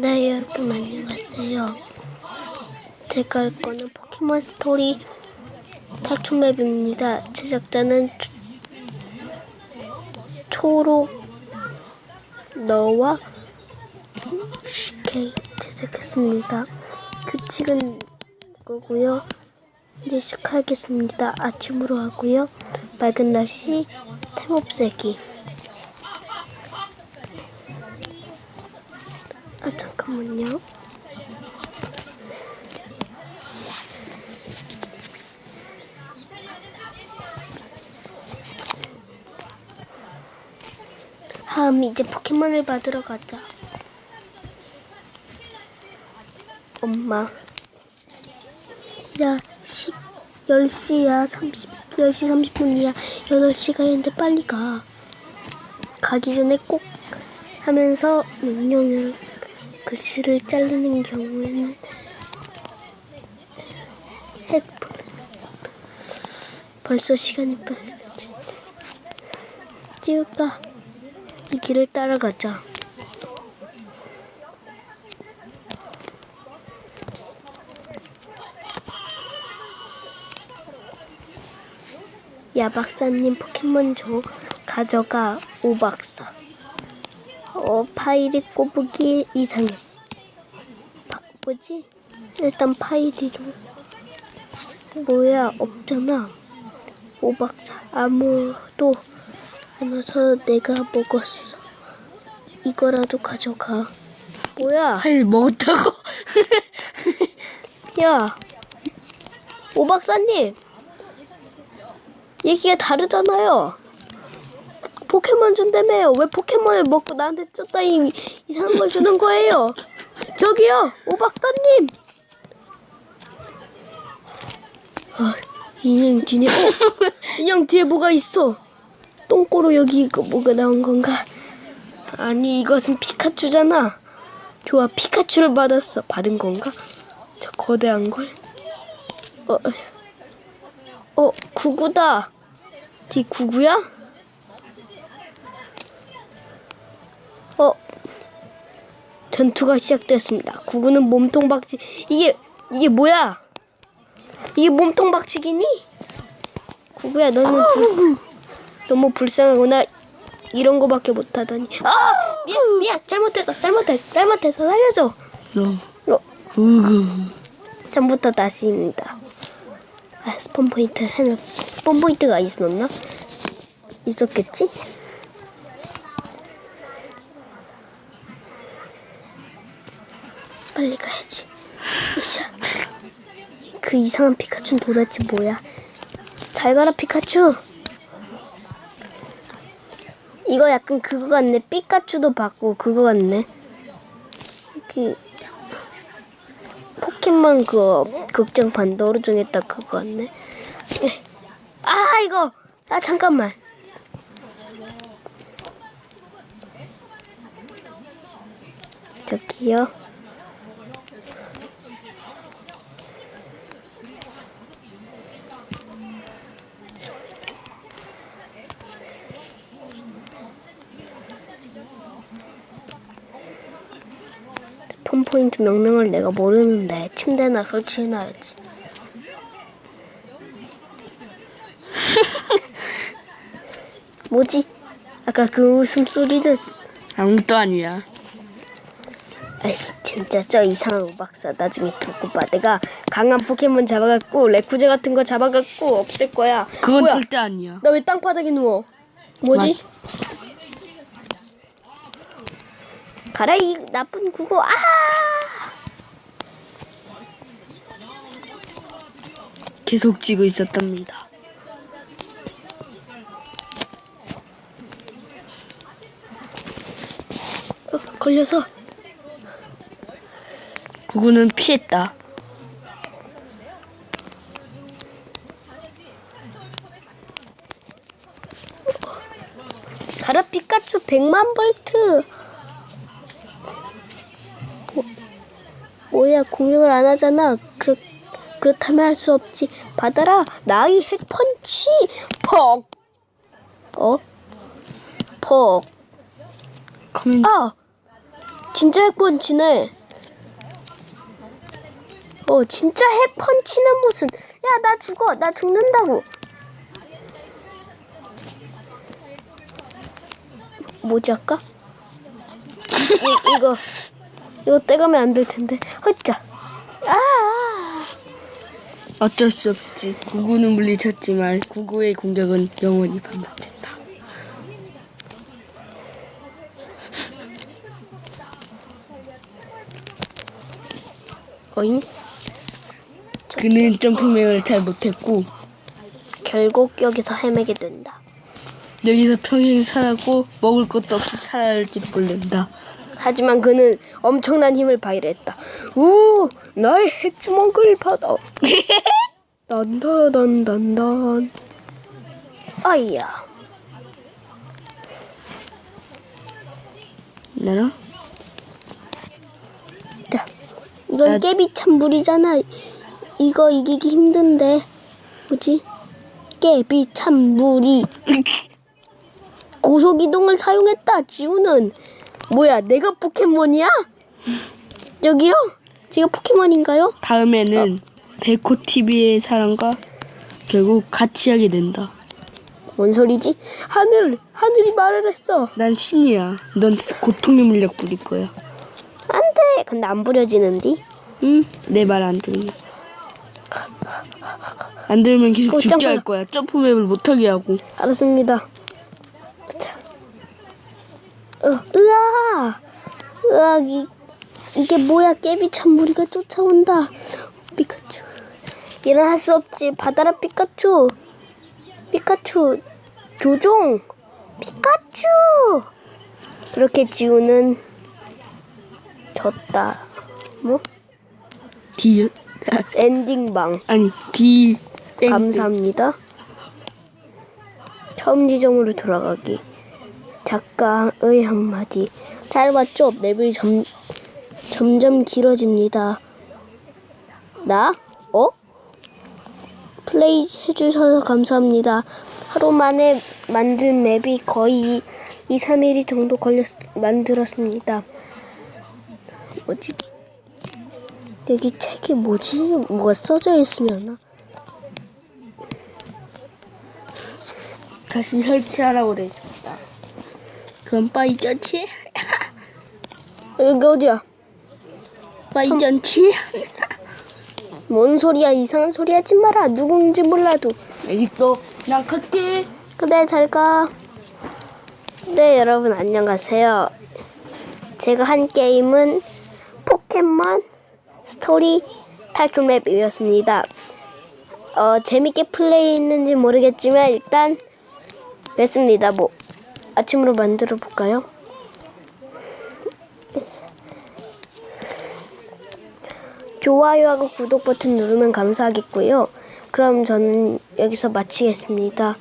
네, 여러분 안녕하세요. 제가 할 거는 포켓몬 스토리 탈출맵입니다. 제작자는 초- 초록 너와 CK 제작했습니다. 규칙은 거고요. 이제 시작하겠습니다. 아침으로 하고요. 맑은 날씨 템 없애기. 잠깐만요. 다음 이제 포켓몬을 받으러 가자. 엄마. 야, 10, 10시야, 30, 10시 30분이야. 8시가 있는데 빨리 가. 가기 전에 꼭 하면서 명령을 글씨를 잘리는 경우에는 핵 벌써 시간이 가지. 찌우가 이 길을 따라가자. 야 박사님 포켓몬 줘 가져가 오 박사. 어 파일이 꼽기 이상했어. 바꾸지? 일단 파일이 좀 뭐야 없잖아. 오 박사 아무도 안 와서 내가 먹었어. 이거라도 가져가. 뭐야? 파일 먹었다고? 야, 오 박사님, 얘기가 다르잖아요. 포켓몬 준다며요. 왜 포켓몬을 먹고 나한테 쫓다니 이상한 걸 주는 거예요? 저기요, 오 박사님. 아, 인형 뒤에, 어, 인형 뒤에 뭐가 있어? 똥꼬로 여기 이거 뭐가 나온 건가? 아니, 이것은 피카츄잖아. 좋아, 피카츄를 받았어. 받은 건가? 저 거대한 걸? 어, 어, 구구다. 뒤 구구야? 전투가 시작되었습니다. 구구는 몸통 박치, 이게, 이게 뭐야? 이게 몸통 박치기니? 구구야, 너는 불, 너무 불쌍하구나. 이런 거밖에 못하다니. 아! 미안, 미안. 잘못했어, 잘못했어, 잘못했어. 살려줘. 너. 어, 우구. 처음부터 다시입니다. 아, 스폰 포인트 해놓 스폰 포인트가 있었나? 있었겠지? 빨리 가야지. 으쌰. 그 이상한 피카츄는 도대체 뭐야? 잘 가라 피카츄. 이거 약간 그거 같네. 피카츄도 받고 그거 같네. 여기 포켓몬 그 극장판 너르중했다 그거 같네. 예. 아 이거 아 잠깐만. 저기요. 스폰 포인트 명령을 내가 모르는데 침대나 설치해놔야지. 뭐지? 아까 그 웃음소리는 아무것도 아니야. 아이씨 진짜 저 이상한 오박사 나중에 두고 봐 내가 강한 포켓몬 잡아갖고 레쿠제 같은 거 잡아갖고 없앨 거야 그건 뭐야 절대 아니야. 나 왜 땅바닥에 누워 뭐지? 가라 이 나쁜 구구 아 계속 찌고 있었답니다. 어, 걸려서 그거는 피했다. 가라 피카츄 100만 볼트 뭐야 공격을 안 하잖아 그, 그렇다면 할 수 없지 받아라 나이 핵펀치 퍽 어? 퍽 커맨 아! 진짜 핵펀치네. 어, 진짜 핵펀치는 무슨. 야, 나 죽어. 나 죽는다고. 뭐지, 아까? 이, 이거, 이거 떼가면 안 될 텐데. 헛자. 아! 어쩔 수 없지. 구구는 물리쳤지만 구구의 공격은 영원히 반복된다. 어잉? 그는 점프맨을 잘 못했고 결국 여기서 헤매게 된다. 여기서 평생 살았고 먹을 것도 없이 살아야 할지 모른다. 하지만 그는 엄청난 힘을 발휘했다. 우, 나의 핵주먹을 받아. 딴다단단단. 아이야. 나라? 자, 이건 나- 깨비 찬물이잖아. 이거 이기기 힘든데. 뭐지? 깨비 찬물이 고속이동을 사용했다. 지우는 뭐야? 내가 포켓몬이야? 여기요? 제가 포켓몬인가요? 다음에는 백호 TV의 사람과 결국 같이 하게 된다. 뭔 소리지? 하늘, 하늘이 말을 했어. 난 신이야. 넌 고통의 물약 부릴 거야. 안 돼. 근데 안 부려지는디? 응? 내 말 안 들으면. 안 들으면 계속 어, 죽게 점프. 할 거야. 점프맵을 못하게 하고. 알았습니다. 으아! 으아, 이, 이게 뭐야? 깨비 찬무리가 쫓아온다. 피카츄. 일어날 수 없지. 받아라, 피카츄. 피카츄. 조종. 피카츄! 그렇게 지우는 졌다. 뭐? 디, 엔딩방. 아니, 디, 땡. 감사합니다. 처음 지점으로 돌아가기. 작가의 한마디. 잘 봤죠? 맵이 점, 점점 길어집니다. 나? 어? 플레이 해주셔서 감사합니다. 하루 만에 만든 맵이 거의 2, 3일 정도 걸렸, 만들었습니다. 뭐지? 여기 책이 뭐지? 뭐가 써져 있으려나? 다시 설치하라고 돼 있었다. 그럼 빠이전치? 여기 어디야? 빠이전치? 뭔 소리야? 이상한 소리 하지 마라. 누군지 몰라도. 알겠어. 난 갈게. 그래, 잘 가. 네, 여러분, 안녕하세요. 제가 한 게임은 포켓몬 스토리 탈출 맵이었습니다. 어, 재밌게 플레이했는지 모르겠지만, 일단, 냈습니다. 뭐, 아침으로 만들어 볼까요? 좋아요하고 구독 버튼 누르면 감사하겠고요. 그럼 저는 여기서 마치겠습니다.